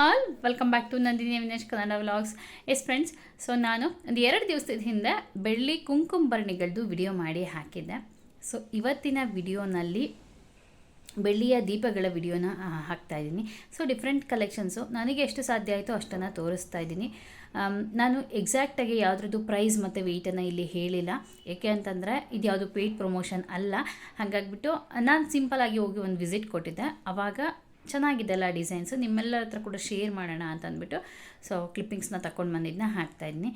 All welcome back to Nandini Vinesh Kannada vlogs yes friends so ನಾನು ಒಂದು ಎರಡು ದಿವಸದ ಹಿಂದೆ ಬೆಳ್ಳಿ ಕುಂಕುಮ ಭರಣಿಗಳದ್ದು ವಿಡಿಯೋ ಮಾಡಿ ಹಾಕಿದ್ದೆ. ಸೊ ಇವತ್ತಿನ ವಿಡಿಯೋನಲ್ಲಿ ಬೆಳ್ಳಿಯ ದೀಪಗಳ ವಿಡಿಯೋನ ಹಾಕ್ತಾ ಇದ್ದೀನಿ. ಸೊ ಡಿಫ್ರೆಂಟ್ ಕಲೆಕ್ಷನ್ಸು ನನಗೆ ಎಷ್ಟು ಸಾಧ್ಯ ಆಯಿತು ಅಷ್ಟನ್ನು ತೋರಿಸ್ತಾ ಇದ್ದೀನಿ. ಆಮ್, ನಾನು ಎಕ್ಸಾಕ್ಟಾಗಿ ಯಾವುದ್ರದ್ದು ಪ್ರೈಸ್ ಮತ್ತು ವೆಯ್ಟನ್ನು ಇಲ್ಲಿ ಹೇಳಿಲ್ಲ. ಏಕೆ ಅಂತಂದರೆ ಇದು ಯಾವುದು ಪೇಯ್ಡ್ ಪ್ರಮೋಷನ್ ಅಲ್ಲ. ಹಾಗಾಗ್ಬಿಟ್ಟು ನಾನು ಸಿಂಪಲಾಗಿ ಹೋಗಿ ಒಂದು ವಿಸಿಟ್ ಕೊಟ್ಟಿದ್ದೆ. ಆವಾಗ ಚೆನ್ನಾಗಿದೆ ಅಲ್ಲ ಡಿಸೈನ್ಸು. ನಿಮ್ಮೆಲ್ಲರ ಹತ್ರ ಕೂಡ ಶೇರ್ ಮಾಡೋಣ ಅಂತ ಅಂದ್ಬಿಟ್ಟು ಸೊ ಕ್ಲಿಪ್ಪಿಂಗ್ಸ್ನ ತಗೊಂಡು ಬಂದಿದ್ದನ್ನ ಹಾಕ್ತಾಯಿದ್ದೀನಿ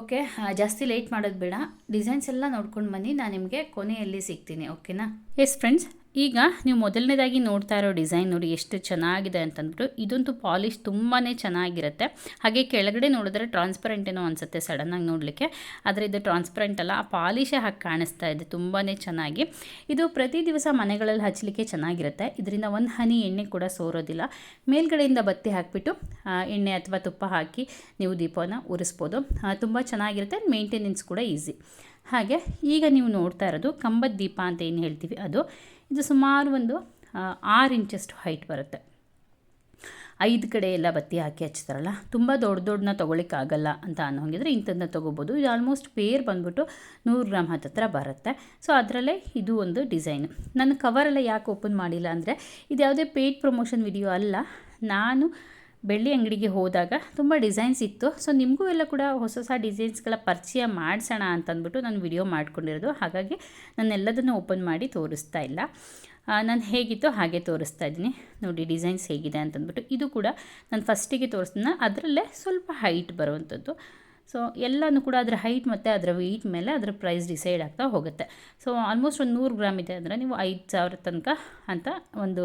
ಓಕೆ ಜಾಸ್ತಿ ಲೇಟ್ ಮಾಡೋದು ಬೇಡ. ಡಿಸೈನ್ಸ್ ಎಲ್ಲ ನೋಡ್ಕೊಂಡು ಬನ್ನಿ. ನಾನು ನಿಮಗೆ ಕೊನೆಯಲ್ಲಿ ಸಿಗ್ತೀನಿ, ಓಕೆನಾ? ಎಸ್ ಫ್ರೆಂಡ್ಸ್ ಈಗ ನೀವು ಮೊದಲನೇದಾಗಿ ನೋಡ್ತಾ ಇರೋ ಡಿಸೈನ್ ನೋಡಿ ಎಷ್ಟು ಚೆನ್ನಾಗಿದೆ ಅಂತಂದ್ಬಿಟ್ಟು, ಇದಂತೂ ಪಾಲಿಶ್ ತುಂಬಾ ಚೆನ್ನಾಗಿರುತ್ತೆ. ಹಾಗೆ ಕೆಳಗಡೆ ನೋಡಿದ್ರೆ ಟ್ರಾನ್ಸ್ಪರೆಂಟ್ ಏನೋ ಅನಿಸುತ್ತೆ ಸಡನ್ನಾಗಿ ನೋಡಲಿಕ್ಕೆ. ಆದರೆ ಇದು ಟ್ರಾನ್ಸ್ಪರೆಂಟ್ ಅಲ್ಲ, ಆ ಪಾಲಿಶೇ ಹಾಕಿ ಕಾಣಿಸ್ತಾ ಇದೆ ತುಂಬಾ ಚೆನ್ನಾಗಿ. ಇದು ಪ್ರತಿ ದಿವಸ ಮನೆಗಳಲ್ಲಿ ಹಚ್ಚಲಿಕ್ಕೆ ಚೆನ್ನಾಗಿರುತ್ತೆ. ಇದರಿಂದ ಒಂದು ಹನಿ ಎಣ್ಣೆ ಕೂಡ ಸೋರೋದಿಲ್ಲ. ಮೇಲ್ಗಡೆಯಿಂದ ಬತ್ತಿ ಹಾಕಿಬಿಟ್ಟು ಎಣ್ಣೆ ಅಥವಾ ತುಪ್ಪ ಹಾಕಿ ನೀವು ದೀಪವನ್ನು ಉರಿಸ್ಬೋದು. ತುಂಬ ಚೆನ್ನಾಗಿರುತ್ತೆ. ಮೇಂಟೆನೆನ್ಸ್ ಕೂಡ ಈಸಿ. ಹಾಗೆ ಈಗ ನೀವು ನೋಡ್ತಾ ಇರೋದು ಕಂಬದ ದೀಪ ಅಂತ ಏನು ಹೇಳ್ತೀವಿ ಅದು. ಇದು ಸುಮಾರು ಒಂದು ಆರು ಇಂಚಷ್ಟು ಹೈಟ್ ಬರುತ್ತೆ. ಐದು ಕಡೆ ಎಲ್ಲ ಬತ್ತಿ ಹಾಕಿ ಹಚ್ತಾರಲ್ಲ, ತುಂಬ ದೊಡ್ಡ ದೊಡ್ಡನ ತೊಗೊಳಿಕ್ಕಾಗಲ್ಲ ಅಂತ ಅನ್ನೋಂಗಿದ್ರೆ ಇಂಥದ್ದನ್ನ ತೊಗೋಬೋದು. ಇದು ಆಲ್ಮೋಸ್ಟ್ ಪೇರ್ ಬಂದ್ಬಿಟ್ಟು ನೂರು ಗ್ರಾಮ್ ಹತ್ತತ್ರ ಬರುತ್ತೆ. ಸೊ ಅದರಲ್ಲೇ ಇದು ಒಂದು ಡಿಸೈನ್ ನನ್ನ ಕವರೆಲ್ಲ ಯಾಕೆ ಓಪನ್ ಮಾಡಿಲ್ಲ ಅಂದರೆ ಇದು ಯಾವುದೇ ಪೇಯ್ಡ್ ಪ್ರಮೋಷನ್ ವಿಡಿಯೋ ಅಲ್ಲ, ನಾನು ಬೆಳ್ಳಿ ಅಂಗಡಿಗೆ ಹೋದಾಗ ತುಂಬ ಡಿಸೈನ್ಸ್ ಇತ್ತು. ಸೊ, ನಿಮಗೂ ಎಲ್ಲ ಕೂಡ ಹೊಸ ಹೊಸ ಡಿಸೈನ್ಸ್ಗಳ ಪರಿಚಯ ಮಾಡಿಸೋಣ ಅಂತಂದ್ಬಿಟ್ಟು ನಾನು ವಿಡಿಯೋ ಮಾಡ್ಕೊಂಡಿರೋದು. ಹಾಗಾಗಿ ನಾನು ಎಲ್ಲದನ್ನು ಓಪನ್ ಮಾಡಿ ತೋರಿಸ್ತಾ ಇಲ್ಲ. ನಾನು ಹೇಗಿತ್ತು ಹಾಗೆ ತೋರಿಸ್ತಾ ಇದ್ದೀನಿ. ನೋಡಿ, ಡಿಸೈನ್ಸ್ ಹೇಗಿದೆ ಅಂತಂದ್ಬಿಟ್ಟು. ಇದು ಕೂಡ ನಾನು ಫಸ್ಟಿಗೆ ತೋರಿಸ್ತೀನಿ ಅದರಲ್ಲೇ ಸ್ವಲ್ಪ ಹೈಟ್ ಬರುವಂಥದ್ದು. ಸೊ ಎಲ್ಲನೂ ಕೂಡ ಅದರ ಹೈಟ್ ಮತ್ತು ಅದರ ವೆಯ್ಟ್ ಮೇಲೆ ಅದರ ಪ್ರೈಸ್ ಡಿಸೈಡ್ ಆಗ್ತಾ ಹೋಗುತ್ತೆ. ಸೊ ಆಲ್ಮೋಸ್ಟ್ ಒಂದು ನೂರು ಗ್ರಾಮ್ ಇದೆ ಅಂದರೆ ನೀವು ಐದು ಸಾವಿರ ತನಕ ಅಂತ ಒಂದು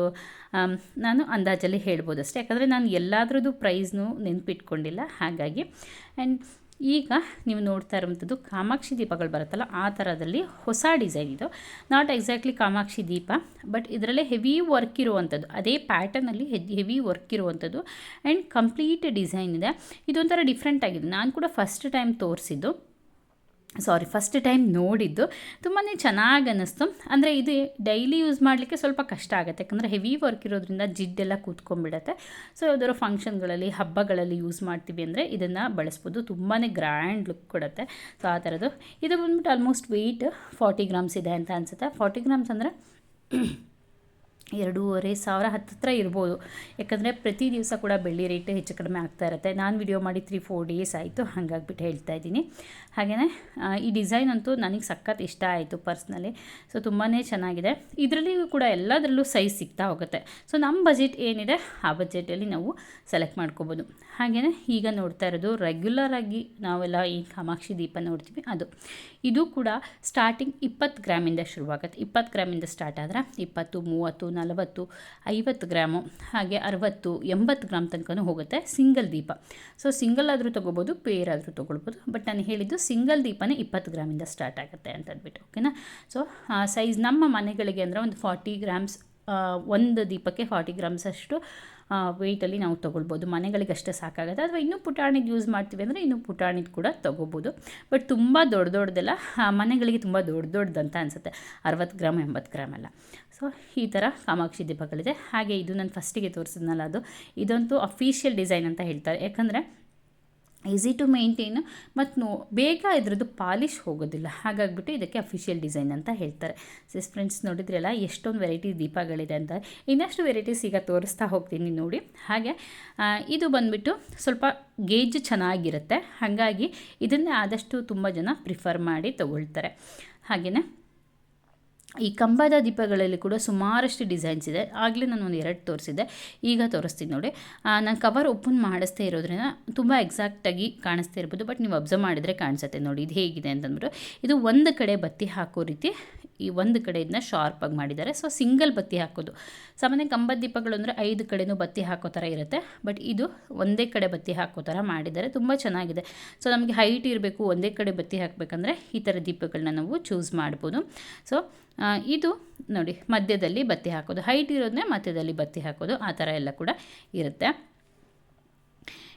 ನಾನು ಅಂದಾಜಲ್ಲಿ ಹೇಳ್ಬೋದು ಅಷ್ಟೇ. ಯಾಕಂದರೆ ನಾನು ಎಲ್ಲಾದ್ರದ್ದು ಪ್ರೈಸ್ನೂ ನೆನಪಿಟ್ಕೊಂಡಿಲ್ಲ. ಹಾಗಾಗಿ ಆ್ಯಂಡ್ ಈಗ ನೀವು ನೋಡ್ತಾ ಇರುವಂಥದ್ದು ಕಾಮಾಕ್ಷಿ ದೀಪಗಳು ಬರುತ್ತಲ್ಲ, ಆ ಥರದಲ್ಲಿ ಹೊಸ ಡಿಸೈನ್ ಇದು. ನಾಟ್ ಎಕ್ಸಾಕ್ಟ್ಲಿ ಕಾಮಾಕ್ಷಿ ದೀಪ ಬಟ್ ಇದರಲ್ಲೇ ಹೆವಿ ವರ್ಕ್ ಇರುವಂಥದ್ದು. ಅದೇ ಪ್ಯಾಟರ್ನಲ್ಲಿ ಹೆವಿ ವರ್ಕ್ ಇರುವಂಥದ್ದು ಆ್ಯಂಡ್ ಕಂಪ್ಲೀಟ್ ಡಿಸೈನ್ ಇದೆ. ಇದೊಂಥರ ಡಿಫ್ರೆಂಟ್ ಆಗಿದೆ. ನಾನು ಕೂಡ ಫಸ್ಟ್ ಟೈಮ್ ತೋರಿಸಿದ್ದು. ಸಾರಿ ಫಸ್ಟ್ ಟೈಮ್ ನೋಡಿದ್ದು. ತುಂಬಾ ಚೆನ್ನಾಗಿ ಅನ್ನಿಸ್ತು ಅಂದರೆ ಇದು ಡೈಲಿ ಯೂಸ್ ಮಾಡಲಿಕ್ಕೆ ಸ್ವಲ್ಪ ಕಷ್ಟ ಆಗುತ್ತೆ. ಯಾಕಂದರೆ ಹೆವಿ ವರ್ಕ್ ಇರೋದ್ರಿಂದ ಜಿಡ್ಡೆಲ್ಲ ಕೂತ್ಕೊಂಡ್ಬಿಡತ್ತೆ. ಸೊ ಯಾವ್ದಾದ್ರು ಫಂಕ್ಷನ್ಗಳಲ್ಲಿ ಹಬ್ಬಗಳಲ್ಲಿ ಯೂಸ್ ಮಾಡ್ತೀವಿ ಅಂದರೆ ಇದನ್ನು ಬಳಸ್ಬೋದು. ತುಂಬಾ ಗ್ರ್ಯಾಂಡ್ ಲುಕ್ ಕೊಡುತ್ತೆ. ಸೊ ಆ ಥರದ್ದು ಇದು ಬಂದ್ಬಿಟ್ಟು ಆಲ್ಮೋಸ್ಟ್ ವೆಯ್ಟ್ ಫಾರ್ಟಿ ಗ್ರಾಮ್ಸ್ ಇದೆ ಅಂತ ಅನಿಸುತ್ತೆ. ಫಾರ್ಟಿ ಗ್ರಾಮ್ಸ್ ಅಂದರೆ ಎರಡೂವರೆ ಸಾವಿರ ಹತ್ತಿರ ಇರ್ಬೋದು. ಯಾಕಂದರೆ ಪ್ರತಿ ದಿವಸ ಕೂಡ ಬೆಳ್ಳಿ ರೇಟ್ ಹೆಚ್ಚು ಕಡಿಮೆ ಆಗ್ತಾ ಇರುತ್ತೆ. ನಾನು ವಿಡಿಯೋ ಮಾಡಿ ತ್ರೀ ಫೋರ್ ಡೇಸ್ ಆಯಿತು, ಹಾಗಾಗ್ಬಿಟ್ಟು ಹೇಳ್ತಾ ಇದ್ದೀನಿ. ಹಾಗೆಯೇ ಈ ಡಿಸೈನ್ ಅಂತೂ ನನಗೆ ಸಖತ್ ಇಷ್ಟ ಆಯಿತು ಪರ್ಸ್ನಲಿ ಸೊ ತುಂಬಾ ಚೆನ್ನಾಗಿದೆ. ಇದರಲ್ಲಿಯೂ ಕೂಡ ಎಲ್ಲದರಲ್ಲೂ ಸೈಜ್ ಸಿಗ್ತಾ ಹೋಗುತ್ತೆ. ಸೊ ನಮ್ಮ ಬಜೆಟ್ ಏನಿದೆ, ಆ ಬಜೆಟಲ್ಲಿ ನಾವು ಸೆಲೆಕ್ಟ್ ಮಾಡ್ಕೋಬೋದು. ಹಾಗೆಯೇ ಈಗ ನೋಡ್ತಾ ಇರೋದು ರೆಗ್ಯುಲರ್ ಆಗಿ ನಾವೆಲ್ಲ ಈ ಕಾಮಾಕ್ಷಿ ದೀಪ ನೋಡ್ತೀವಿ, ಅದು. ಇದು ಕೂಡ ಸ್ಟಾರ್ಟಿಂಗ್ ಇಪ್ಪತ್ತು ಗ್ರಾಮಿಂದ ಶುರುವಾಗುತ್ತೆ. ಇಪ್ಪತ್ತು ಗ್ರಾಮಿಂದ ಸ್ಟಾರ್ಟ್ ಆದರೆ ಇಪ್ಪತ್ತು, ಮೂವತ್ತು ನಲವತ್ತು, ಐವತ್ತು ಗ್ರಾಮು, ಹಾಗೆ ಅರವತ್ತು, ಎಂಬತ್ತು ಗ್ರಾಮ್ ತನಕನೂ ಹೋಗುತ್ತೆ ಸಿಂಗಲ್ ದೀಪ. ಸೊ ಸಿಂಗಲ್ ಆದರೂ ತೊಗೋಬೋದು ಪೇರ್ ಆದರೂ ತೊಗೊಳ್ಬೋದು. ಬಟ್ ನಾನು ಹೇಳಿದ್ದು ಸಿಂಗಲ್ ದೀಪನೇ ಇಪ್ಪತ್ತು ಗ್ರಾಮಿಂದ ಸ್ಟಾರ್ಟ್ ಆಗುತ್ತೆ ಅಂತ ಅಂದ್ಬಿಟ್ಟು ಓಕೆನಾ ಸೊ ಸೈಜ್ ನಮ್ಮ ಮನೆಗಳಿಗೆ ಅಂದರೆ ಒಂದು ಫಾರ್ಟಿ ಗ್ರಾಮ್ಸ್ ಒಂದು ದೀಪಕ್ಕೆ ಫಾರ್ಟಿ ಗ್ರಾಮ್ಸ್ ಅಷ್ಟು ವೆಯ್ಟಲ್ಲಿ ನಾವು ತೊಗೊಳ್ಬೋದು. ಮನೆಗಳಿಗೆ ಅಷ್ಟೇ ಸಾಕಾಗುತ್ತೆ. ಅಥವಾ ಇನ್ನೂ ಪುಟಾಣಿದು ಯೂಸ್ ಮಾಡ್ತೀವಿ ಅಂದರೆ ಇನ್ನೂ ಪುಟಾಣಿದು ಕೂಡ ತೊಗೋಬೋದು ಬಟ್ ತುಂಬ ದೊಡ್ಡ ದೊಡ್ಡದೆಲ್ಲ ಮನೆಗಳಿಗೆ ತುಂಬ ದೊಡ್ಡ ದೊಡ್ಡದಂತ ಅನಿಸುತ್ತೆ. ಅರವತ್ತು ಗ್ರಾಮ್, ಎಂಬತ್ತು ಗ್ರಾಮ್ ಎಲ್ಲ. ಸೊ ಈ ಥರ ಕಾಮಾಕ್ಷಿ ದೀಪಗಳಿದೆ. ಹಾಗೆ ಇದು ನಾನು ಫಸ್ಟಿಗೆ ತೋರಿಸಿದ್ನಲ್ಲ ಅದು. ಇದಂತೂ ಅಫಿಷಿಯಲ್ ಡಿಸೈನ್ ಅಂತ ಹೇಳ್ತಾರೆ. ಯಾಕಂದರೆ ಈಸಿ ಟು ಮೇಂಟೈನ್, ಮತ್ತು ನೋ, ಬೇಗ ಇದ್ರದ್ದು ಪಾಲಿಶ್ ಹೋಗೋದಿಲ್ಲ. ಹಾಗಾಗ್ಬಿಟ್ಟು ಇದಕ್ಕೆ ಅಫಿಷಿಯಲ್ ಡಿಸೈನ್ ಅಂತ ಹೇಳ್ತಾರೆ. ಸಿಸ್ ಫ್ರೆಂಡ್ಸ್ ನೋಡಿದ್ರಲ್ಲ, ಎಷ್ಟೊಂದು ವೆರೈಟಿ ದೀಪಗಳಿದೆ ಅಂತ. ಇನ್ನಷ್ಟು ವೆರೈಟೀಸ್ ಈಗ ತೋರಿಸ್ತಾ ಹೋಗ್ತೀನಿ ನೋಡಿ. ಹಾಗೆ ಇದು ಬಂದುಬಿಟ್ಟು ಸ್ವಲ್ಪ ಗೇಜ್ ಚೆನ್ನಾಗಿರುತ್ತೆ. ಹಾಗಾಗಿ ಇದನ್ನೇ ಆದಷ್ಟು ತುಂಬ ಜನ ಪ್ರಿಫರ್ ಮಾಡಿ ತಗೊಳ್ತಾರೆ. ಹಾಗೆಯೇ ಈ ಕಂಬದ ದೀಪಗಳಲ್ಲಿ ಕೂಡ ಸುಮಾರಷ್ಟು ಡಿಸೈನ್ಸ್ ಇದೆ. ಆಗಲೇ ನಾನು ಒಂದು ಎರಡು ತೋರಿಸಿದ್ದೆ. ಈಗ ತೋರಿಸ್ತೀನಿ ನೋಡಿ. ನಾನು ಕವರ್ ಓಪನ್ ಮಾಡಿಸ್ತೇ ಇರೋದ್ರಿಂದ ತುಂಬ ಎಕ್ಸಾಕ್ಟಾಗಿ ಕಾಣಿಸ್ತಾ ಇರ್ಬೋದು. ಬಟ್ ನೀವು ಅಬ್ಸರ್ವ್ ಮಾಡಿದರೆ ಕಾಣಿಸುತ್ತೆ ನೋಡಿ. ಇದು ಹೇಗಿದೆ ಅಂತಂದ್ಬಿಟ್ಟು, ಇದು ಒಂದು ಕಡೆ ಬತ್ತಿ ಹಾಕೋ ರೀತಿ ಈ ಒಂದು ಕಡೆಯಿಂದ ಶಾರ್ಪಾಗಿ ಮಾಡಿದ್ದಾರೆ. ಸೊ ಸಿಂಗಲ್ ಬತ್ತಿ ಹಾಕೋದು. ಸಾಮಾನ್ಯ ಕಂಬದ ದೀಪಗಳು ಅಂದರೆ ಐದು ಕಡೆಯೂ ಬತ್ತಿ ಹಾಕೋ ಥರ ಇರುತ್ತೆ. ಬಟ್ ಇದು ಒಂದೇ ಕಡೆ ಬತ್ತಿ ಹಾಕೋ ಥರ ಮಾಡಿದ್ದಾರೆ. ತುಂಬ ಚೆನ್ನಾಗಿದೆ. ಸೊ ನಮಗೆ ಹೈಟ್ ಇರಬೇಕು, ಒಂದೇ ಕಡೆ ಬತ್ತಿ ಹಾಕಬೇಕಂದ್ರೆ ಈ ಥರ ದೀಪಗಳನ್ನ ನಾವು ಚೂಸ್ ಮಾಡ್ಬೋದು. ಸೊ ಇದು ನೋಡಿ, ಮಧ್ಯದಲ್ಲಿ ಬತ್ತಿ ಹಾಕೋದು. ಹೈಟ್ ಇರೋದನ್ನೇ ಮಧ್ಯದಲ್ಲಿ ಬತ್ತಿ ಹಾಕೋದು. ಆ ಥರ ಎಲ್ಲ ಕೂಡ ಇರುತ್ತೆ.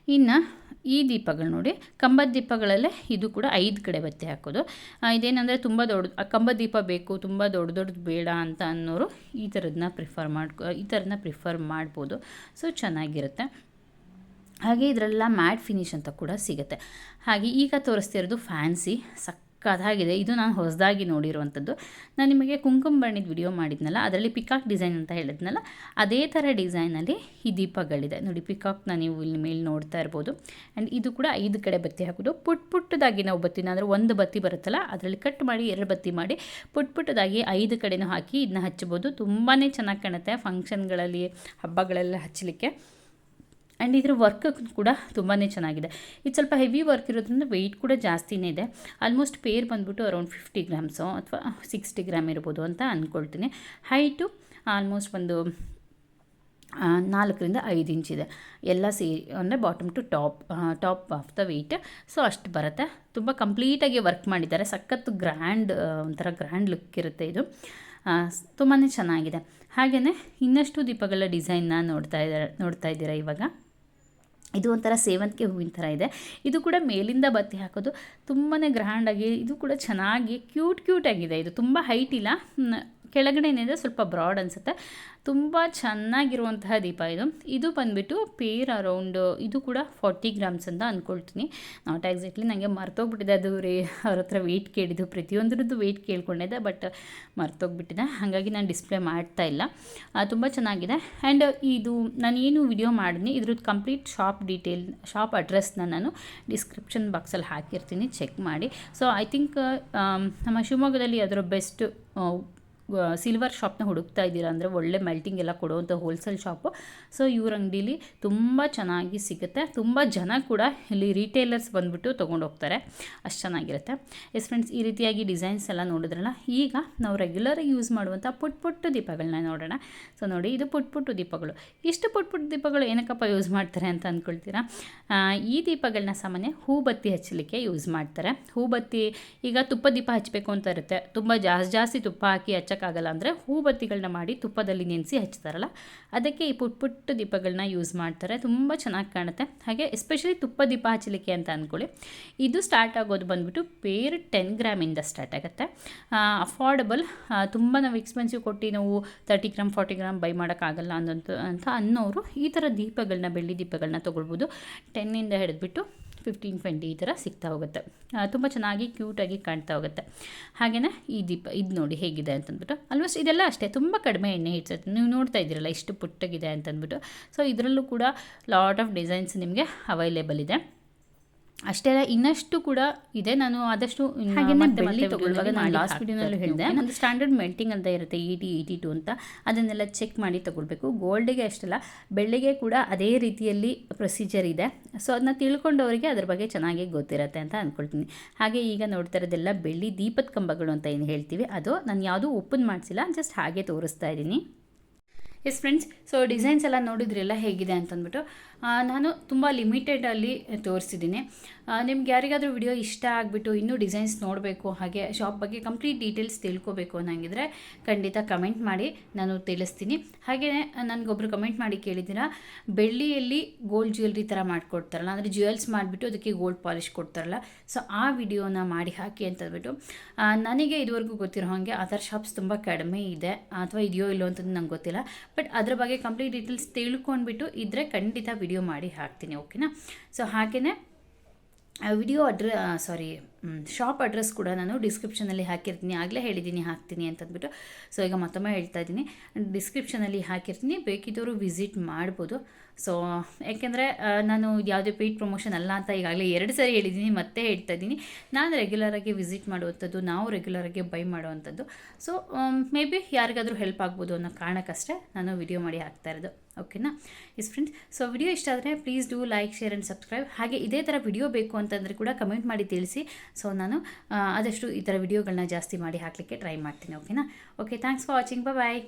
ಇನ್ನು ಈ ದೀಪಗಳು ನೋಡಿ, ಕಂಬದ ದೀಪಗಳಲ್ಲೇ ಇದು ಕೂಡ ಐದು ಕಡೆ ಬತ್ತಿ ಹಾಕೋದು. ಇದೇನೆಂದರೆ ತುಂಬ ದೊಡ್ಡ ಕಂಬ ಕಂಬದ ದೀಪ ಬೇಕು, ತುಂಬ ದೊಡ್ಡ ದೊಡ್ಡದು ಬೇಡ ಅಂತ ಅನ್ನೋರು ಈ ಥರದನ್ನ ಪ್ರಿಫರ್ ಮಾಡ್ಕೊ, ಈ ಥರದನ್ನ ಪ್ರಿಫರ್ ಮಾಡ್ಬೋದು. ಸೊ, ಚೆನ್ನಾಗಿರುತ್ತೆ. ಹಾಗೆ ಇದರೆಲ್ಲ ಮ್ಯಾಟ್ ಫಿನಿಶ್ ಅಂತ ಕೂಡ ಸಿಗುತ್ತೆ. ಹಾಗೆ ಈಗ ತೋರಿಸ್ತಿರೋದು ಫ್ಯಾನ್ಸಿ ಸಕ್ಕತ್ತಾಗಿದೆ ಇದು ನಾನು ಹೊಸದಾಗಿ ನೋಡಿರುವಂಥದ್ದು. ನಾನು ನಿಮಗೆ ಕುಂಕುಮ ಬಣ್ಣದ ವಿಡಿಯೋ ಮಾಡಿದ್ನಲ್ಲ, ಅದರಲ್ಲಿ ಪಿಕಾಕ್ ಡಿಸೈನ್ ಅಂತ ಹೇಳಿದ್ನಲ್ಲ, ಅದೇ ಥರ ಡಿಸೈನಲ್ಲಿ ಈ ದೀಪಗಳಿದೆ. ನೋಡಿ, ಪಿಕಾಕ್ನ ನೀವು ಇಲ್ಲಿ ಮೇಲೆ ನೋಡ್ತಾ ಇರ್ಬೋದು. ಆ್ಯಂಡ್ ಇದು ಕೂಡ ಐದು ಕಡೆ ಬತ್ತಿ ಹಾಕೋದು ಪುಟ್ ಪುಟ್ಟದಾಗಿ ನಾವು ಬತ್ತಿನ, ಅಂದರೆ ಒಂದು ಬತ್ತಿ ಬರುತ್ತಲ್ಲ, ಅದರಲ್ಲಿ ಕಟ್ ಮಾಡಿ ಎರಡು ಬತ್ತಿ ಮಾಡಿ ಪುಟ್ ಪುಟ್ಟದಾಗಿ ಐದು ಕಡೆನೂ ಹಾಕಿ ಇದನ್ನ ಹಚ್ಬೋದು ತುಂಬಾ ಚೆನ್ನಾಗಿ ಕಾಣುತ್ತೆ ಫಂಕ್ಷನ್ಗಳಲ್ಲಿ, ಹಬ್ಬಗಳೆಲ್ಲ ಹಚ್ಚಲಿಕ್ಕೆ. ಆ್ಯಂಡ್ ಇದರ ವರ್ಕ್ ಕೂಡ ತುಂಬಾ ಚೆನ್ನಾಗಿದೆ. ಇದು ಸ್ವಲ್ಪ ಹೆವಿ ವರ್ಕ್ ಇರೋದ್ರಿಂದ ವೆಯ್ಟ್ ಕೂಡ ಜಾಸ್ತಿನೇ ಇದೆ. ಆಲ್ಮೋಸ್ಟ್ ಪೇರ್ ಬಂದ್ಬಿಟ್ಟು ಅರೌಂಡ್ ಫಿಫ್ಟಿ ಗ್ರಾಮ್ಸು ಅಥವಾ ಸಿಕ್ಸ್ಟಿ ಗ್ರಾಮ್ ಇರ್ಬೋದು ಅಂತ ಅಂದ್ಕೊಳ್ತೀನಿ ಹೈಟು ಆಲ್ಮೋಸ್ಟ್ ಒಂದು ನಾಲ್ಕರಿಂದ ಐದು ಇದೆ. ಎಲ್ಲ ಸೇರಿ ಅಂದರೆ bottom to top top of the weight so ಅಷ್ಟು ಬರುತ್ತೆ. ತುಂಬ ಕಂಪ್ಲೀಟಾಗಿ ವರ್ಕ್ ಮಾಡಿದ್ದಾರೆ. ಸಖತ್ತು ಗ್ರ್ಯಾಂಡ್ ಒಂಥರ ಗ್ರ್ಯಾಂಡ್ ಲುಕ್ ಇರುತ್ತೆ ಇದು. ತುಂಬಾ ಚೆನ್ನಾಗಿದೆ. ಹಾಗೆಯೇ ಇನ್ನಷ್ಟು ದೀಪಗಳ ಡಿಸೈನ್ನ ನೋಡ್ತಾ ಇದ್ದಾರೆ ನೋಡ್ತಾ ಇದ್ದೀರಾ ಇವಾಗ? ಇದು ಒಂಥರ ಸೇವಂತಿಗೆ ಹೂವಿನ ಥರ ಇದೆ. ಇದು ಕೂಡ ಮೇಲಿಂದ ಬತ್ತಿ ಹಾಕೋದು. ತುಂಬಾ ಗ್ರ್ಯಾಂಡಾಗಿ, ಇದು ಕೂಡ ಚೆನ್ನಾಗಿ ಕ್ಯೂಟ್ ಕ್ಯೂಟಾಗಿದೆ ಇದು ತುಂಬ ಹೈಟ್ ಇಲ್ಲ. ಮ್, ಕೆಳಗಡೆ ಏನಿದೆ ಸ್ವಲ್ಪ ಬ್ರಾಡ್ ಅನಿಸುತ್ತೆ. ತುಂಬ ಚೆನ್ನಾಗಿರುವಂತಹ ದೀಪ ಇದು. ಇದು ಬಂದುಬಿಟ್ಟು ಪೇರ್ ಅರೌಂಡ್ ಇದು ಕೂಡ ಫಾರ್ಟಿ ಗ್ರಾಮ್ಸ್ ಅಂತ ಅಂದ್ಕೊಳ್ತೀನಿ ನಾಟ್ ಎಕ್ಸಾಕ್ಟ್ಲಿ ನನಗೆ ಮರ್ತೋಗ್ಬಿಟ್ಟಿದೆ ಅದು ರೇ ಅವ್ರ ಹತ್ರ ವೆಯ್ಟ್ ಕೇಳಿದ್ದು. ಪ್ರತಿಯೊಂದರದ್ದು ವೆಯ್ಟ್ ಕೇಳ್ಕೊಂಡಿದ್ದೆ ಬಟ್ ಮರ್ತೋಗ್ಬಿಟ್ಟಿದೆ. ಹಾಗಾಗಿ ನಾನು ಡಿಸ್ಪ್ಲೇ ಮಾಡ್ತಾ ಇಲ್ಲ. ತುಂಬ ಚೆನ್ನಾಗಿದೆ. ಆ್ಯಂಡ್ ಇದು ನಾನು ಏನು ವಿಡಿಯೋ ಮಾಡಿದ್ನಿ ಇದ್ರದ್ದು ಕಂಪ್ಲೀಟ್ ಶಾಪ್ ಡೀಟೇಲ್ ಶಾಪ್ ಅಡ್ರೆಸ್ನ ನಾನು ಡಿಸ್ಕ್ರಿಪ್ಷನ್ ಬಾಕ್ಸಲ್ಲಿ ಹಾಕಿರ್ತೀನಿ. ಚೆಕ್ ಮಾಡಿ. ಸೊ ಐ ಥಿಂಕ್ ನಮ್ಮ ಶಿವಮೊಗ್ಗದಲ್ಲಿ ಅದರ ಬೆಸ್ಟ್ ಸಿಲ್ವರ್ ಶಾಪ್ನ ಹುಡುಕ್ತಾ ಇದ್ದೀರಾ ಅಂದರೆ ಒಳ್ಳೆ ಮೆಲ್ಟಿಂಗ್ ಎಲ್ಲ ಕೊಡುವಂಥ ಹೋಲ್ಸೇಲ್ ಶಾಪು ಸೊ ಇವ್ರ ಅಂಗಡೀಲಿ ತುಂಬ ಚೆನ್ನಾಗಿ ಸಿಗುತ್ತೆ. ತುಂಬ ಜನ ಕೂಡ ಇಲ್ಲಿ ರೀಟೇಲರ್ಸ್ ಬಂದುಬಿಟ್ಟು ತೊಗೊಂಡು ಹೋಗ್ತಾರೆ. ಅಷ್ಟು ಚೆನ್ನಾಗಿರುತ್ತೆ. ಎಸ್ ಫ್ರೆಂಡ್ಸ್ ಈ ರೀತಿಯಾಗಿ ಡಿಸೈನ್ಸ್ ಎಲ್ಲ ನೋಡಿದ್ರಲ್ಲ, ಈಗ ನಾವು ರೆಗ್ಯುಲರಾಗಿ ಯೂಸ್ ಮಾಡುವಂಥ ಪುಟ್ ಪುಟ್ಟು ದೀಪಗಳನ್ನ ನೋಡೋಣ. ಸೊ ನೋಡಿ, ಇದು ಪುಟ್ ಪುಟ್ಟು ದೀಪಗಳು. ಇಷ್ಟು ಪುಟ್ ಪುಟ್ಟು ದೀಪಗಳು ಏನಕ್ಕಪ್ಪ ಯೂಸ್ ಮಾಡ್ತಾರೆ ಅಂತ ಅಂದ್ಕೊಳ್ತೀರಾ ಈ ದೀಪಗಳನ್ನ ಸಾಮಾನ್ಯ ಹೂ ಬತ್ತಿ ಹಚ್ಚಲಿಕ್ಕೆ ಯೂಸ್ ಮಾಡ್ತಾರೆ. ಹೂ ಬತ್ತಿ ಈಗ ತುಪ್ಪ ದೀಪ ಹಚ್ಚಬೇಕು ಅಂತ ಇರುತ್ತೆ. ತುಂಬ ಜಾಸ್ತಿ ಜಾಸ್ತಿ ತುಪ್ಪ ಹಾಕಿ ಹಚ್ಚಕ್ಕಾಗಲ್ಲ ಅಂದರೆ ಹೂ ಬತ್ತಿಗಳನ್ನ ಮಾಡಿ ತುಪ್ಪದಲ್ಲಿ ನೆನೆಸಿ ಹಚ್ತಾರಲ್ಲ, ಅದಕ್ಕೆ ಈ ಪುಟ್ ಪುಟ್ಟ ದೀಪಗಳನ್ನ ಯೂಸ್ ಮಾಡ್ತಾರೆ. ತುಂಬ ಚೆನ್ನಾಗಿ ಕಾಣುತ್ತೆ. ಹಾಗೆ ಎಸ್ಪೆಷಲಿ ತುಪ್ಪ ದೀಪ ಹಚ್ಚಲಿಕ್ಕೆ ಅಂತ ಅಂದ್ಕೊಳ್ಳಿ ಇದು ಸ್ಟಾರ್ಟ್ ಆಗೋದು ಬಂದ್ಬಿಟ್ಟು ಪೇರ್ ಟೆನ್ ಗ್ರಾಮಿಂದ ಸ್ಟಾರ್ಟ್ ಆಗುತ್ತೆ. ಅಫೋರ್ಡಬಲ್ ತುಂಬ ನಾವು ಎಕ್ಸ್ಪೆನ್ಸಿವ್ ಕೊಟ್ಟು ನಾವು thirty gram forty gram buy ಮಾಡೋಕ್ಕಾಗಲ್ಲ ಅನ್ನೋಂಥ ಅಂತ ಅನ್ನೋರು ಈ ಥರ ದೀಪಗಳನ್ನ ಬೆಳ್ಳಿ ದೀಪಗಳನ್ನ ತೊಗೊಳ್ಬೋದು. ಟೆನ್ನಿಂದ ಹಿಡಿದ್ಬಿಟ್ಟು ಫಿಫ್ಟೀನ್ ಟ್ವೆಂಟಿ ಈ ಥರ ಸಿಗ್ತಾ ಹೋಗುತ್ತೆ. ತುಂಬ ಚೆನ್ನಾಗಿ ಕ್ಯೂಟಾಗಿ ಕಾಣ್ತಾ ಹೋಗುತ್ತೆ. ಹಾಗೆಯೇ ಈ ದೀಪ, ಇದು ನೋಡಿ ಹೇಗಿದೆ ಅಂತಂದ್ಬಿಟ್ಟು ಆಲ್ಮೋಸ್ಟ್ ಇದೆಲ್ಲ ಅಷ್ಟೇ, ತುಂಬ ಕಡಿಮೆ ಎಣ್ಣೆ ಹಿಡ್ಸುತ್ತೆ ನೀವು ನೋಡ್ತಾ ಇದ್ದೀರಲ್ಲ, ಇಷ್ಟು ಪುಟ್ಟಗಿದೆ ಅಂತಂದ್ಬಿಟ್ಟು. ಸೊ ಇದರಲ್ಲೂ ಕೂಡ ಲಾಟ್ ಆಫ್ ಡಿಸೈನ್ಸ್ ನಿಮಗೆ ಅವೈಲೇಬಲ್ ಇದೆ. ಅಷ್ಟೇ ಅಲ್ಲ ಇನ್ನಷ್ಟು ಕೂಡ ಇದೆ. ನಾನು ಆದಷ್ಟು ತಗೊಳ್ಳುವಾಗ ನಾನು ಲಾಸ್ಟ್ videoನಲ್ಲೂ ಹೇಳ್ದೆ. ಒಂದು ಸ್ಟ್ಯಾಂಡರ್ಡ್ ಮೆಲ್ಟಿಂಗ್ ಅಂತ ಇರುತ್ತೆ ಏಯ್ಟಿ ಏಯ್ಟಿ ಟು ಅಂತ. ಅದನ್ನೆಲ್ಲ ಚೆಕ್ ಮಾಡಿ ತಗೊಳ್ಬೇಕು. ಗೋಲ್ಡಿಗೆ ಅಷ್ಟೆಲ್ಲ ಬೆಳ್ಳಿಗೆ ಕೂಡ ಅದೇ ರೀತಿಯಲ್ಲಿ ಪ್ರೊಸೀಜರ್ ಇದೆ. ಸೊ ಅದನ್ನ ತಿಳ್ಕೊಂಡವರಿಗೆ ಅದ್ರ ಬಗ್ಗೆ ಚೆನ್ನಾಗಿ ಗೊತ್ತಿರುತ್ತೆ ಅಂತ ಅಂದ್ಕೊಳ್ತೀನಿ ಹಾಗೆ ಈಗ ನೋಡ್ತಾ ಇರೋದೆಲ್ಲ ಬೆಳ್ಳಿ ದೀಪದ ಕಂಬಗಳು ಅಂತ ಏನು ಹೇಳ್ತೀವಿ ಅದು ನಾನು ಯಾವುದೂ ಓಪನ್ ಮಾಡಿಸಿಲ್ಲ ಜಸ್ಟ್ ಹಾಗೆ ತೋರಿಸ್ತಾ ಇದ್ದೀನಿ. ಎಸ್ ಫ್ರೆಂಡ್ಸ್ ಸೊ ಡಿಸೈನ್ಸ್ ಎಲ್ಲ ನೋಡಿದ್ರೆಲ್ಲ ಹೇಗಿದೆ ಅಂತಂದ್ಬಿಟ್ಟು ನಾನು ತುಂಬ ಲಿಮಿಟೆಡಲ್ಲಿ ತೋರಿಸಿದ್ದೀನಿ. ನಿಮ್ಗೆ ಯಾರಿಗಾದರೂ ವಿಡಿಯೋ ಇಷ್ಟ ಆಗಿಬಿಟ್ಟು ಇನ್ನೂ ಡಿಸೈನ್ಸ್ ನೋಡಬೇಕು, ಹಾಗೆ ಶಾಪ್ ಬಗ್ಗೆ ಕಂಪ್ಲೀಟ್ ಡೀಟೇಲ್ಸ್ ತಿಳ್ಕೊಬೇಕು ಅನ್ನಂಗಿದ್ರೆ ಖಂಡಿತ ಕಮೆಂಟ್ ಮಾಡಿ, ನಾನು ತಿಳಿಸ್ತೀನಿ. ಹಾಗೆಯೇ ನನಗೊಬ್ರು ಕಮೆಂಟ್ ಮಾಡಿ ಕೇಳಿದ್ದೀರಾ, ಬೆಳ್ಳಿಯಲ್ಲಿ ಗೋಲ್ಡ್ ಜ್ಯುವೆಲ್ರಿ ಥರ ಮಾಡಿಕೊಡ್ತಾರಲ್ಲ, ಅಂದರೆ ಜ್ಯುವೆಲ್ಸ್ ಮಾಡಿಬಿಟ್ಟು ಅದಕ್ಕೆ ಗೋಲ್ಡ್ ಪಾಲಿಶ್ ಕೊಡ್ತಾರಲ್ಲ ಸೊ ಆ ವಿಡಿಯೋನ ಮಾಡಿ ಹಾಕಿ ಅಂತಂದ್ಬಿಟ್ಟು ನನಗೆ ಇದುವರೆಗೂ ಗೊತ್ತಿರೋ ಹಾಗೆ ಆ ಶಾಪ್ಸ್ ತುಂಬ ಕಡಿಮೆ ಇದೆ ಅಥವಾ ಇದೆಯೋ ಇಲ್ಲೋ ಅಂತಂದು ನಂಗೆ ಗೊತ್ತಿಲ್ಲ ಬಟ್ ಅದ್ರ ಬಗ್ಗೆ ಕಂಪ್ಲೀಟ್ ಡೀಟೇಲ್ಸ್ ತಿಳ್ಕೊಂಡ್ಬಿಟ್ಟು ಇದ್ದರೆ ಖಂಡಿತ ವಿಡಿಯೋ ಮಾಡಿ ಹಾಕ್ತೀನಿ ಓಕೆನಾ ಸೊ ಹಾಗೆಯೇ video address sorry shop address ಕೂಡ ನಾನು ಡಿಸ್ಕ್ರಿಪ್ಷನಲ್ಲಿ ಹಾಕಿರ್ತೀನಿ. ಆಗಲೇ ಹೇಳಿದ್ದೀನಿ ಹಾಕ್ತೀನಿ ಅಂತಂದ್ಬಿಟ್ಟು. ಸೊ ಈಗ ಮತ್ತೊಮ್ಮೆ ಹೇಳ್ತಾ ಇದ್ದೀನಿ. ಡಿಸ್ಕ್ರಿಪ್ಷನಲ್ಲಿ ಹಾಕಿರ್ತೀನಿ. ಬೇಕಿದ್ದವರು ವಿಸಿಟ್ ಮಾಡ್ಬೋದು. ಸೊ ಯಾಕೆಂದರೆ ನಾನು ಯಾವುದೇ ಪೇಯ್ಡ್ ಪ್ರಮೋಷನ್ ಅಲ್ಲ ಅಂತ ಈಗಾಗಲೇ ಎರಡು ಸಾರಿ ಹೇಳಿದ್ದೀನಿ ಮತ್ತೆ ಹೇಳ್ತಾ ಇದ್ದೀನಿ. ನಾನು ರೆಗ್ಯುಲರಾಗಿ ವಿಸಿಟ್ ಮಾಡುವಂಥದ್ದು, ನಾವು ರೆಗ್ಯುಲರಾಗಿ ಬೈ ಮಾಡುವಂಥದ್ದು. ಸೊ ಮೇ ಬಿ ಯಾರಿಗಾದರೂ ಹೆಲ್ಪ್ ಆಗ್ಬೋದು ಅನ್ನೋ ಕಾರಣಕ್ಕಷ್ಟೇ ನಾನು ವಿಡಿಯೋ ಮಾಡಿ ಹಾಕ್ತಾ ಇರೋದು. ಓಕೆನಾ ಇಸ್ ಫ್ರೆಂಡ್ಸ್ ಸೊ ವಿಡಿಯೋ ಇಷ್ಟ ಆದರೆ please do like share and subscribe ಹಾಗೆ ಇದೇ ಥರ ವಿಡಿಯೋ ಬೇಕು ಅಂತಂದರೆ ಕೂಡ ಕಮೆಂಟ್ ಮಾಡಿ ತಿಳಿಸಿ. ಸೊ ನಾನು ಆದಷ್ಟು ಈ ಥರ ವಿಡಿಯೋಗಳನ್ನ ಜಾಸ್ತಿ ಮಾಡಿ ಹಾಕಲಿಕ್ಕೆ ಟ್ರೈ ಮಾಡ್ತೀನಿ ಓಕೆನಾ okay thanks for watching bye